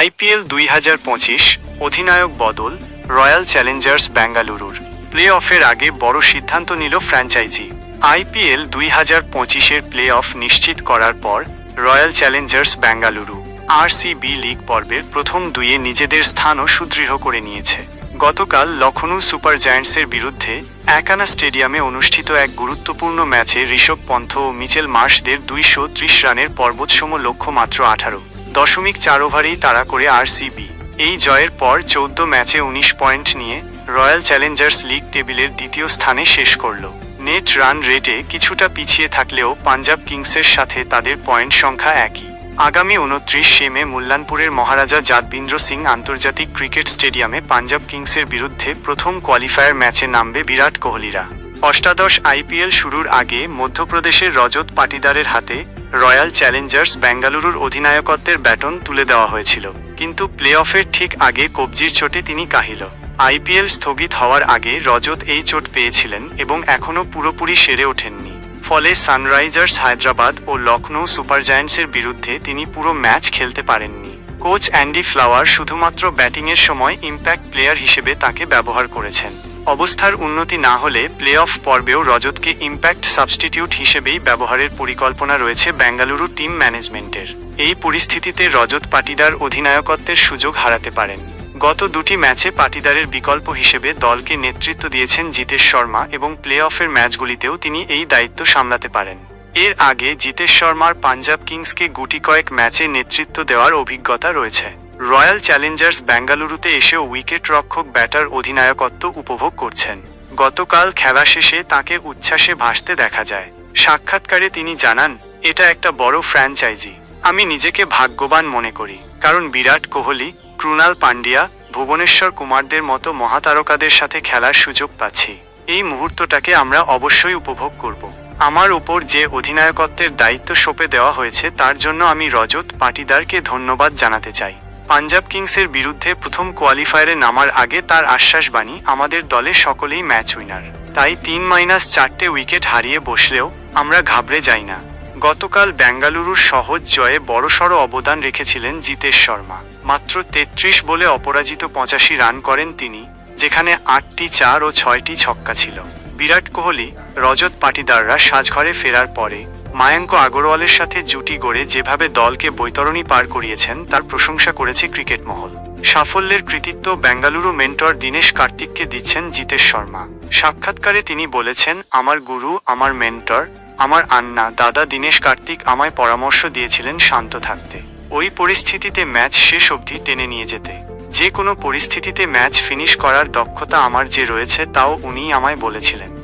IPL দুই হাজার পঁচিশ অধিনায়ক বদল রয়্যাল চ্যালেঞ্জার্স বেঙ্গালুরুর। প্লে অফের আগে বড় সিদ্ধান্ত নিল ফ্র্যাঞ্চাইজি। আইপিএল দুই হাজার পঁচিশের প্লে অফ নিশ্চিত করার পর Royal Challengers Bengaluru RCB league পর্বের প্রথম দুইয়ে নিজেদের স্থানও সুদৃঢ় করে নিয়েছে। গতকাল লখনৌ সুপার জায়ান্টসের বিরুদ্ধে একানা স্টেডিয়ামে অনুষ্ঠিত এক গুরুত্বপূর্ণ ম্যাচে ঋষভ পন্থ ও মিচেল মার্শদের দুইশো ত্রিশ রানের পর্বতসম লক্ষ্য মাত্র আঠারো। দশমিক চার ওভারেই তাড়া করে আরসিবি। এই জয়ের পর চৌদ্দ ম্যাচে উনিশ পয়েন্ট নিয়ে রয়্যাল চ্যালেঞ্জার্স লিগ টেবিলের দ্বিতীয় স্থানে শেষ করল। নেট রান রেটে কিছুটা পিছিয়ে থাকলেও পাঞ্জাব কিংসের সাথে তাদের পয়েন্ট সংখ্যা একই। আগামী উনত্রিশ মে মুল্লানপুরের মহারাজা যাদবিন্দ্র সিং আন্তর্জাতিক ক্রিকেট স্টেডিয়ামে পাঞ্জাব কিংসের বিরুদ্ধে প্রথম কোয়ালিফায়ার ম্যাচে নামবে বিরাট কোহলিরা। অষ্টাদশ আইপিএল শুরুর আগে মধ্যপ্রদেশের রজত পাটিদারের হাতে রয়্যাল চ্যালেঞ্জার্স বেঙ্গালুরুর অধিনায়কত্বের ব্যাটন তুলে দেওয়া হয়েছিল। কিন্তু প্লে অফের ঠিক আগে কবজির চোটে তিনি কাহিল। আইপিএল স্থগিত হওয়ার আগে রজত এই চোট পেয়েছিলেন এবং এখনও পুরোপুরি সেরে ওঠেননি। ফলে সানরাইজার্স হায়দ্রাবাদ ও লখনৌ সুপার জায়ান্টসের বিরুদ্ধে তিনি পুরো ম্যাচ খেলতে পারেননি। কোচ অ্যান্ডি ফ্লাওয়ার শুধুমাত্র ব্যাটিংয়ের সময় ইম্প্যাক্ট প্লেয়ার হিসেবে তাকে ব্যবহার করেছেন। অবস্থার উন্নতি না হলে প্লে অফ পর্বেও রজতকে ইম্প্যাক্ট সাবস্টিটিউট হিসেবেই ব্যবহারের পরিকল্পনা রয়েছে বেঙ্গালুরু টিম ম্যানেজমেন্টের। এই পরিস্থিতিতে রজত পাটিদার অধিনায়কত্বের সুযোগ হারাতে পারেন। গত দুটি ম্যাচে পাটিদারের বিকল্প হিসেবে দলকে নেতৃত্ব দিয়েছেন জিতেশ শর্মা এবং প্লে অফের ম্যাচগুলিতেও তিনি এই দায়িত্ব সামলাতে পারেন। এর আগে জিতেশ শর্মার পাঞ্জাব কিংসকে গুটি কয়েক ম্যাচে নেতৃত্ব দেওয়ার অভিজ্ঞতা রয়েছে। রয়্যাল চ্যালেঞ্জার্স বেঙ্গালুরুতে এসেও উইকেট রক্ষক ব্যাটার অধিনায়কত্ব উপভোগ করছেন। গতকাল খেলা শেষে তাকে উচ্ছ্বাসে ভাসতে দেখা যায়। সাক্ষাৎকারে তিনি জানান, এটা একটা বড় ফ্র্যাঞ্চাইজি। আমি নিজেকে ভাগ্যবান মনে করি। কারণ বিরাট কোহলি ক্রুনাল পান্ডিয়া ভুবনেশ্বর কুমারদের মতো মহাতারকাদের সাথে খেলার সুযোগ পাচ্ছি। এই মুহূর্তটাকে আমরা অবশ্যই উপভোগ করব। আমার ওপর যে অধিনায়কত্বের দায়িত্ব সঁপে দেওয়া হয়েছে তার জন্য আমি রজত পাটিদারকে ধন্যবাদ জানাতে চাই। পাঞ্জাব কিংসের বিরুদ্ধে প্রথম কোয়ালিফায়ারে নামার আগে তার আশ্বাসবাণী আমাদের দলে সকলেই ম্যাচ উইনার। তাই তিন মাইনাস চারটে উইকেট হারিয়ে বসলেও আমরা ঘাবড়ে যাই না। গতকাল বেঙ্গালুরুর সহজ জয়ে বড়সড় অবদান রেখেছিলেন জিতেশ শর্মা। মাত্র তেত্রিশ বলে অপরাজিত পঁচাশি রান করেন তিনি, যেখানে আটটি চার ও ছয়টি ছক্কা ছিল। বিরাট কোহলি, রজত পাটিদাররা সাজঘরে ফেরার পরে মায়াঙ্ক আগরওয়ালের সাথে জুটি গড়ে যেভাবে দলকে বৈতরণী পার করিয়েছেন, তার প্রশংসা করেছে ক্রিকেট মহল। সাফল্যের কৃতিত্ব বেঙ্গালুরু মেন্টর দীনেশ কার্তিককে দিচ্ছেন জিতেশ শর্মা। সাক্ষাৎকারে তিনি বলেছেন, আমার গুরু, আমার মেন্টর, আমার আন্না, দাদা দীনেশ কার্তিক আমায় পরামর্শ দিয়েছিলেন শান্ত থাকতে। ওই পরিস্থিতিতে ম্যাচ শেষ অবধি টেনে নিয়ে যেতে। যে কোনো পরিস্থিতিতে ম্যাচ ফিনিশ করার দক্ষতা আমার যে রয়েছে, তাও উনি আমায় বলেছিলেন।